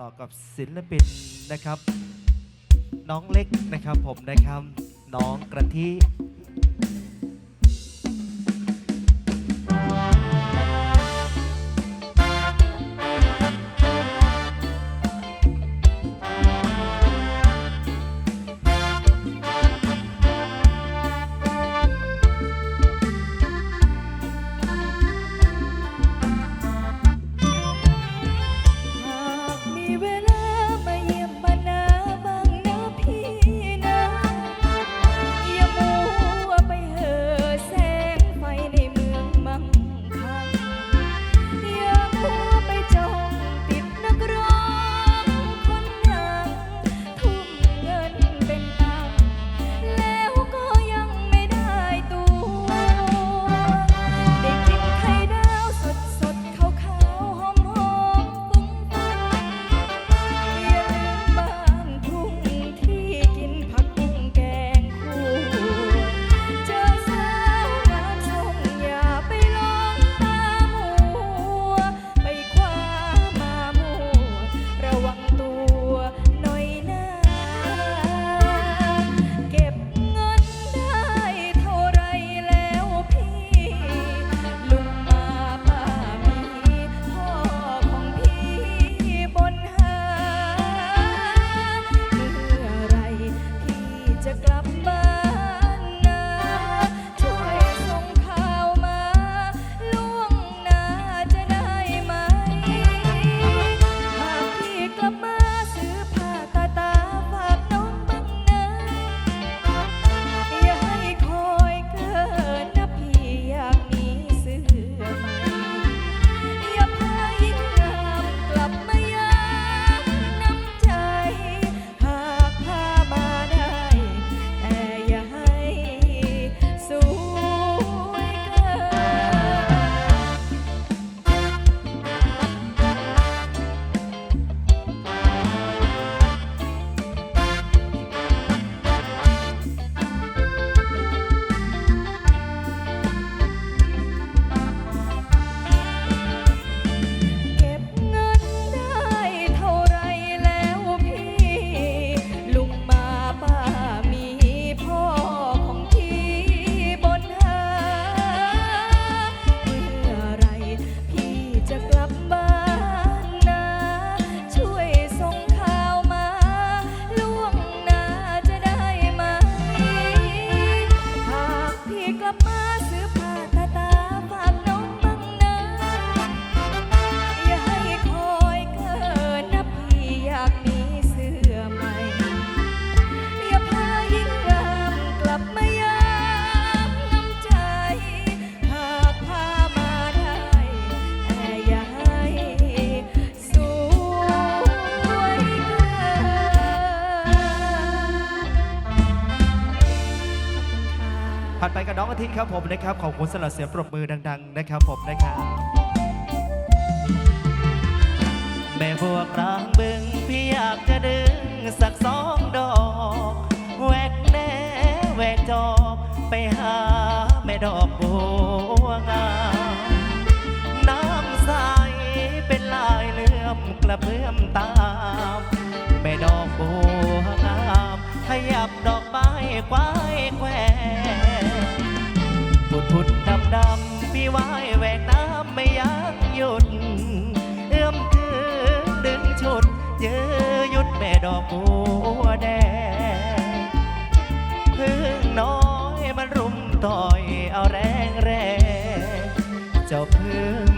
ต่อกับศิลปินนะครับ น้องเล็กนะครับผมนะครับ น้องกระทิ อาทิตย์ครับผมนะครับขอบคุณสำหรับเสียงปรบมือดัง ๆ นะครับผมนะครับแม่บัวกลางบึงพี่อยากจะดึงสักสองดอกแหวกแน่แหวกจอกไปหาแม่ดอกบัวงามน้ำใสเป็นลายเลื่อมกระเพื่อมตามแม่ดอกบัวงามขยับดอกไม้ควายแคว พุดพุดดำดำพี่ว่ายแหวกน้ำไม่ยั้งหยุด เอื้อมถึงดึงชุดยื้อยุดแม่ดอกบัวแดงพึ่งน้อยมันรุมต่อยเอาแรงแรงเจ้าพึ่ง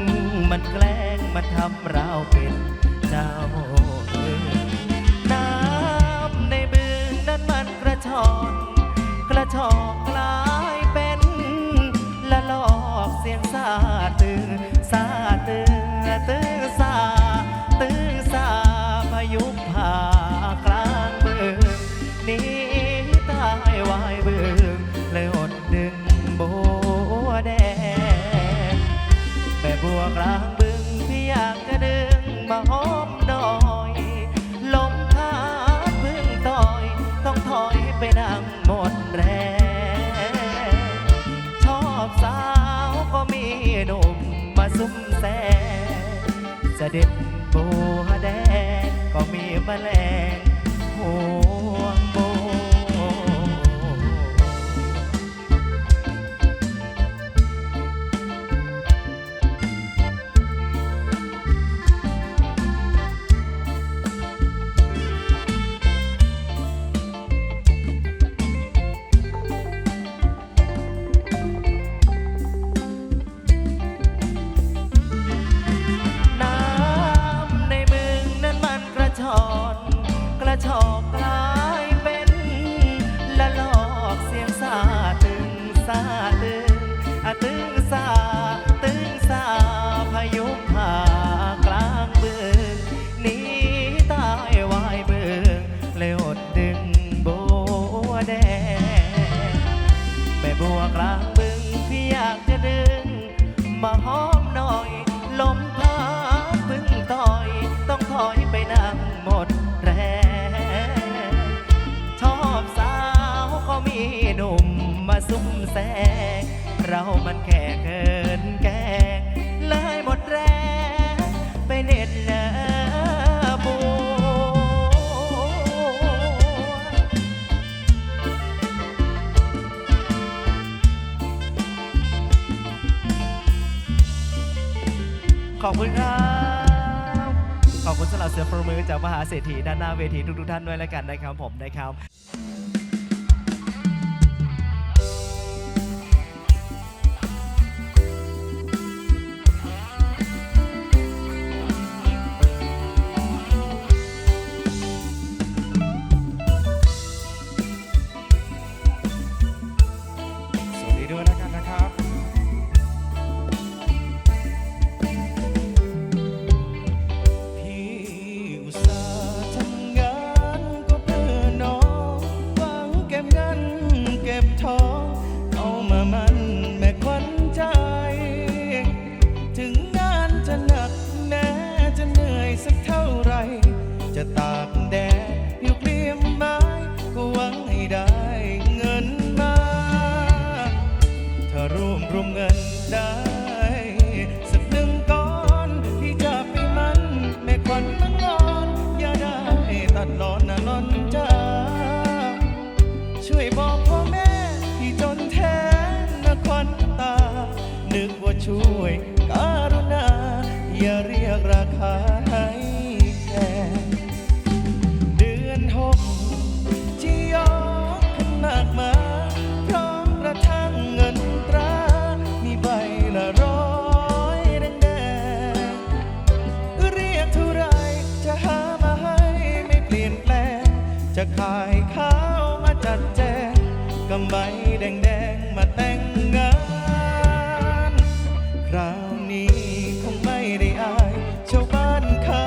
มันแกล้งมันทำเราเป็นเจ้าน้ำในบึงนั้นมันกระชอนกระชอก ยงซาตื่นซาตื่นตื่นซาตื่นซาพายุผากลางเบืองนีตายวายเบืองเลยอดดึงโบแดงแม่บัวกลางบึงพี่อยากจะดึงมาหอมดอยลมพัดพึ่งต่อยต้องถอยไปนั่ง ด็ดบัวแดงก็มีแมลง แสง เรามันแค่เกินแกงเลยหมดแรงไปเน็ดเนื้อบูขอบคุณครับ ขอบคุณสำหรับเสือประมือจากมหาเศรษฐีด้านหน้าเวทีทุกๆท่านด้วยแล้วกันนะครับผมนะครับ จะขายข้าวมาจัดแจงกำไบแดงแดงมาแต่งงาน คราวนี้คงไม่ได้อายชาวบ้านเขา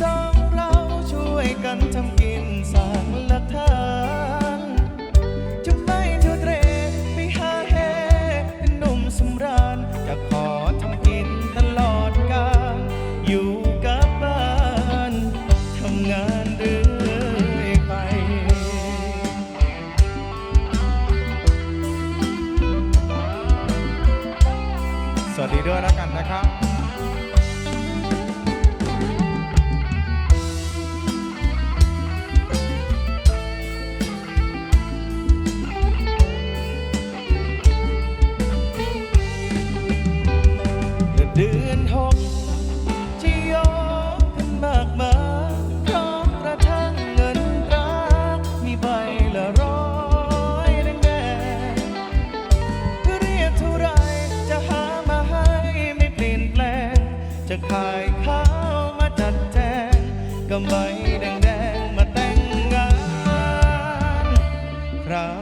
สองเราช่วยกันทำกินส ด้วยแล้วกันนะครับ ขาวมาจัดแจงกับใบแดงๆมาแต่งงานครับ